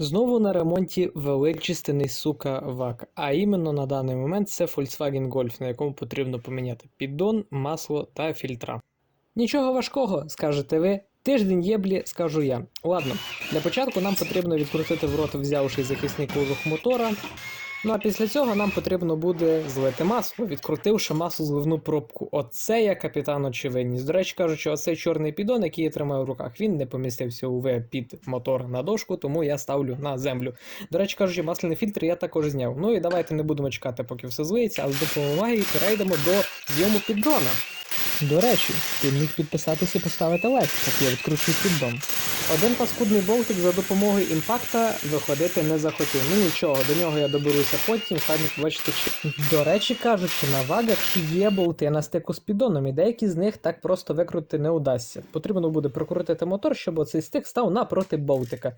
Знову на ремонті величественний сука ВАК, а іменно на даний момент це Volkswagen Golf, на якому потрібно поміняти піддон, масло та фільтра. Нічого важкого, скажете ви. Тиждень єблі, скажу я. Ладно, для початку нам потрібно відкрутити в рот взявший захисний кузов мотора. Ну а після цього нам потрібно буде злити масло, відкрутивши масло зливну пробку. Оце я капітан очевидність. До речі кажучи, оцей чорний піддон, який я тримаю в руках, він не помістився у під мотор на дошку, тому я ставлю на землю. До речі кажучи, масляний фільтр я також зняв. Ну і давайте не будемо чекати, поки все злиється, а з допомогою перейдемо до зйому піддона. До речі, ти міг підписатися і поставити лайк, поки я відкручую піддон. Один паскудний болтик за допомогою імпакта виходити не захотів. Ну нічого, до нього я доберуся потім, самі побачите чи. До речі кажучи, на вагах є болти на стику з піддоном, і деякі з них так просто викрутити не удасться. Потрібно буде прокрутити мотор, щоб оцей стик став напроти болтика.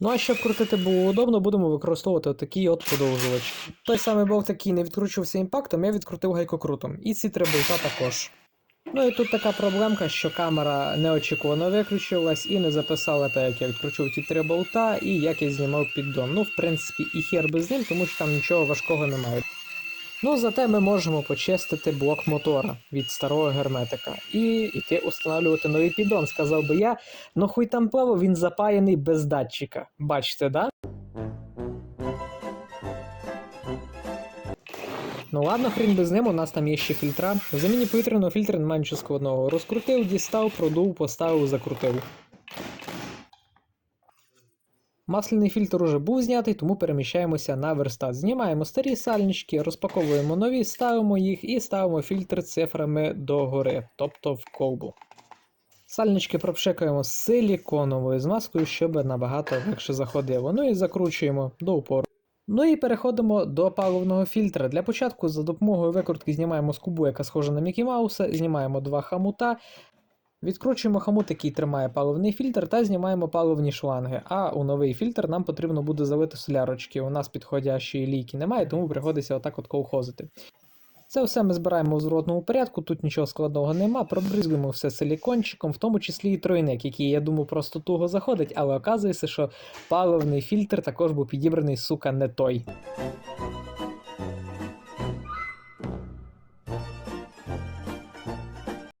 Ну а щоб крутити було удобно, будемо використовувати отакий от подовжувач. Той самий болт, який не відкручувався імпактом, я відкрутив гайкокрутом. І ці три болта також. Ну і тут така проблемка, що камера неочікувано виключилась і не записала те, як я відкручував ті три болта і як я знімав піддон. Ну, в принципі, і хер без ним, тому що там нічого важкого немає. Ну, зате ми можемо почистити блок мотора від старого герметика і йти установлювати новий піддон, сказав би я. Ну хуй там плавав, він запаяний без датчика. Бачите, да? Ну ладно, хрін без ним, у нас там є ще фільтра. В заміні повітряного фільтра немає нічого складного. Розкрутив, дістав, продув, поставив, закрутив. Масляний фільтр уже був знятий, тому переміщаємося на верстат. Знімаємо старі сальнички, розпаковуємо нові, ставимо їх і ставимо фільтр цифрами догори, тобто в колбу. Сальнички пропшикаємо з силіконовою змазкою, щоб набагато легше заходило. Ну і закручуємо до упору. Ну і переходимо до паливного фільтра. Для початку за допомогою викрутки знімаємо скобу, яка схожа на Мікі Мауса, знімаємо два хамута, відкручуємо хамут, який тримає паливний фільтр, та знімаємо паливні шланги. А у новий фільтр нам потрібно буде залити солярочки. У нас підходящої лійки немає, тому приходиться отак от колхозити. Це все ми збираємо у зворотному порядку, тут нічого складного нема, пробризуємо все силікончиком, в тому числі і тройник, який, я думаю, просто туго заходить, але оказується, що паливний фільтр також був підібраний, сука, не той.